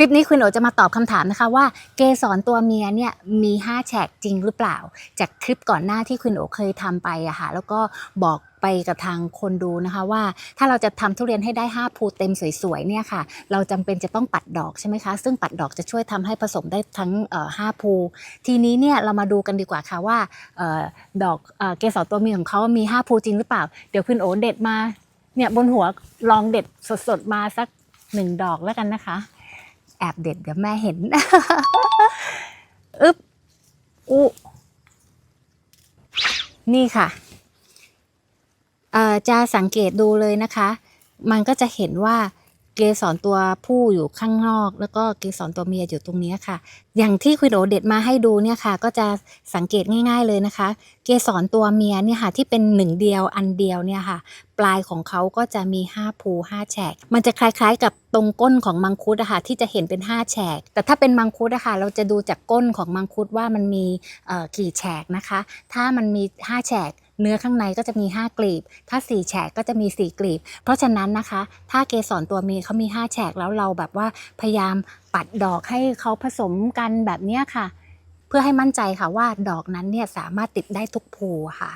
ลิปนี้คุณโอจะมาตอบคำถามนะคะว่าเกสรตัวเมียเนี่ยมี 5 แฉกจริงหรือเปล่า จากคลิปก่อนหน้าที่คุณโอเคยทำไปอะค่ะแล้วก็บอกไปกับทางคนดูนะคะว่า ถ้าเราจะทำทุเรียนให้ได้ 5 ภูเต็มสวยๆเนี่ยค่ะ เราจำเป็นจะต้องปัดดอกใช่ไหมคะ ซึ่งปัดดอกจะช่วยทำให้ผสมได้ทั้งเอ่อ5ภู ทีนี้เนี่ยเรามาดูกันดีกว่าค่ะว่าออดอกเออเกสรตัวเมียของเขามี 5 ภูจริงหรือเปล่า เดี๋ยวคุณโอเด็ดมาเนี่ยบนหัวลองเด็ดสดๆมาสักหนึ่งดอกแล้วกันนะคะ แอบเด็ดเดี๋ยวแม่เห็น อึ๊บอุนี่ค่ะเอ่อจะสังเกตดูเลยนะคะ มันก็จะเห็นว่า เกสรตัวผู้อยู่ข้างนอก แล้วก็เกสรตัวเมียอยู่ตรงนี้ค่ะ อย่างที่คุณโอเด็ดมาให้ดูเนี่ยค่ะ ก็จะสังเกตง่ายๆเลยนะคะ เกสรตัวเมียเนี่ยค่ะที่เป็นหนึ่งเดียวอันเดียวเนี่ยค่ะ ปลายของเขาก็จะมี 5 ภู5แฉก มันจะคล้ายๆ กับตรงก้นของมังคุดอะค่ะที่จะเห็นเป็น 5 แฉก แต่ถ้าเป็นมังคุดอะค่ะเราจะดูจากก้นของมังคุดว่ามันมีกี่แฉกนะคะ ถ้ามันมี 5 แฉก เนื้อข้างในก็จะมี 5 กลีบ ถ้า 4 แฉกก็จะมี 4 กลีบ เพราะฉะนั้นนะคะ ถ้าเกสรตัวเมียเขามี 5 แฉกแล้วเราแบบว่าพยายามปัดดอกให้เขาผสมกันแบบนี้ค่ะ เพื่อให้มั่นใจค่ะว่าดอกนั้นเนี่ยสามารถติดได้ทุกภูค่ะ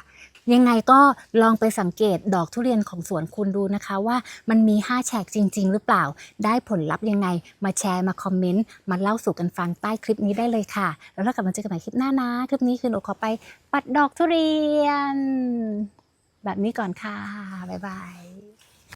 ยังไงก็ลองไปสังเกตดอกทุเรียนของสวนคุณดูนะคะว่ามันมี 5 แฉกจริง ๆ หรือเปล่า ได้ผลลัพธ์ยังไง มาแชร์มาคอมเมนต์มาเล่าสู่กันฟังใต้คลิปนี้ได้เลยค่ะ แล้วเรากลับมาเจอกันใหม่คลิปหน้านะ คลิปนี้คือหนูขอไปปัดดอกทุเรียน แบบนี้ก่อนค่ะบ๊ายบาย